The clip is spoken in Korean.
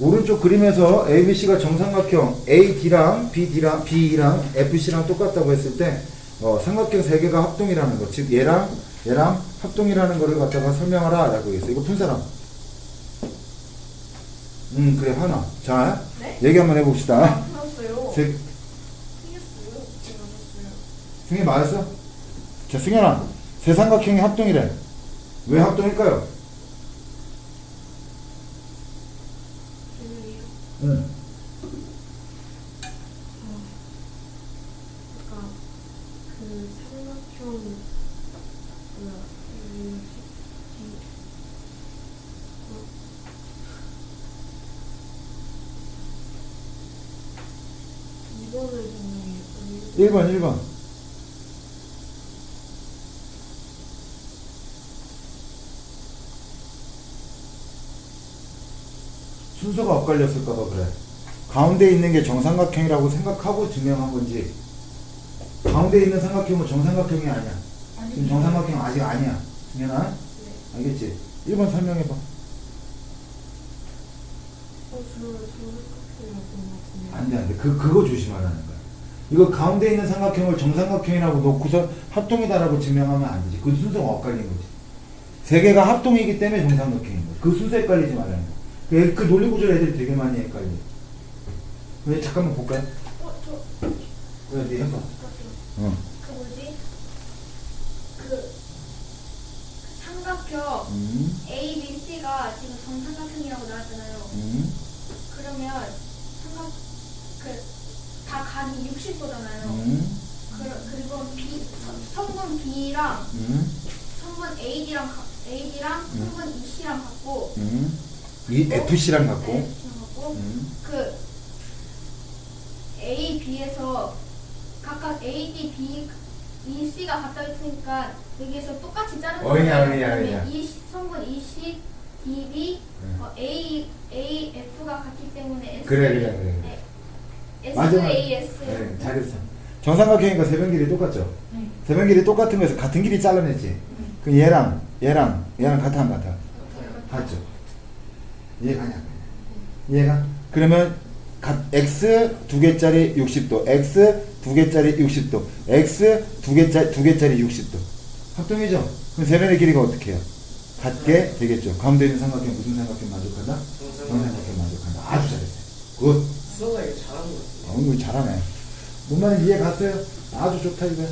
오른쪽 그림에서 ABC가 정삼각형 AD랑 BD랑 B랑 FC랑 똑같다고 했을 때 어, 삼각형 세 개가 합동이라는 거. 즉 얘랑 얘랑 합동이라는 거를 갖다가 설명하라 라고 했어. 이거 푼 사람. 음 그래 하나. 자 네? 얘기 한번 해봅시다. 안 풀었어요. 줬어요. 승희 말했어? 자 승현아 세 삼각형이 합동이래. 왜 합동일까요? 비밀이에요. 응. 그러니까 그 삼각형 뭐야 그 어. 이거를 정리해요. 1번 1번. 순서가 엇갈렸을까봐 그래. 가운데 있는 게 정삼각형이라고 생각하고 증명한 건지 가운데 있는 삼각형은 정삼각형이 아니야. 지금 정삼각형 아직 아니야. 승현아 네. 알겠지? 1번 설명해봐. 어, 본것 같은데. 안돼 안 돼 그 그거 조심하라는 거야. 이거 가운데 있는 삼각형을 정삼각형이라고 놓고서 합동이다라고 증명하면 안 되지. 그 순서가 엇갈린 거지. 세 개가 합동이기 때문에 정삼각형인 거야. 그 순서 헷갈리지 말라는 거야. 그, 그 논리 구절 애들이 되게 많이 헷갈려. 왜 잠깐만 볼까요? 어, 저, 왜 네, 해봐. 잠깐만. 어. 그 뭐지? 그 삼각형 음, A, B, C가 지금 정삼각형이라고 나왔잖아요. 음, 그러면 삼각 그다 간이 60도잖아요. 음, 그리고 B 성- 성분 B랑 음, 성분 AD랑 AD랑 성분 EC랑 같고 음. 이 FC랑 같고. 네, 음, 그 A, B에서 각각 A, D, B, E, C가 같다 있으니까 여기에서 똑같이 자르는 어이냐, 거예요. 어이냐, 그러면 어이냐. E, 성분 E, C, D, B, 네. 어, A, A, F가 같기 때문에 S, 그래, 그래, 그래. 네. S, 맞아. A, S. 네, 잘했어. 정삼각형이니까 세변 길이 똑같죠? 네. 세변 길이 똑같은 거에서 같은 길이 잘라냈지. 그럼 얘랑 얘랑 얘랑 같아 안 같아? 같죠. 이해 가냐? 이해가? 그러면 각 x 두 개짜리 60도, x 두 개짜리 60도, x 두 개짜리 두 개짜리 60도. 합동이죠? 그럼 세 변의 길이가 어떻게 해요? 같게 되겠죠. 가운데 있는 삼각형 무슨 삼각형 만족한다? 정삼각형 만족한다. 아주 잘했어요. 굿. 수호가 이거 잘하는 것 같아요. 어, 이거 잘하네. 뭔 말인지 이해 갔어요? 아주 좋다 이거.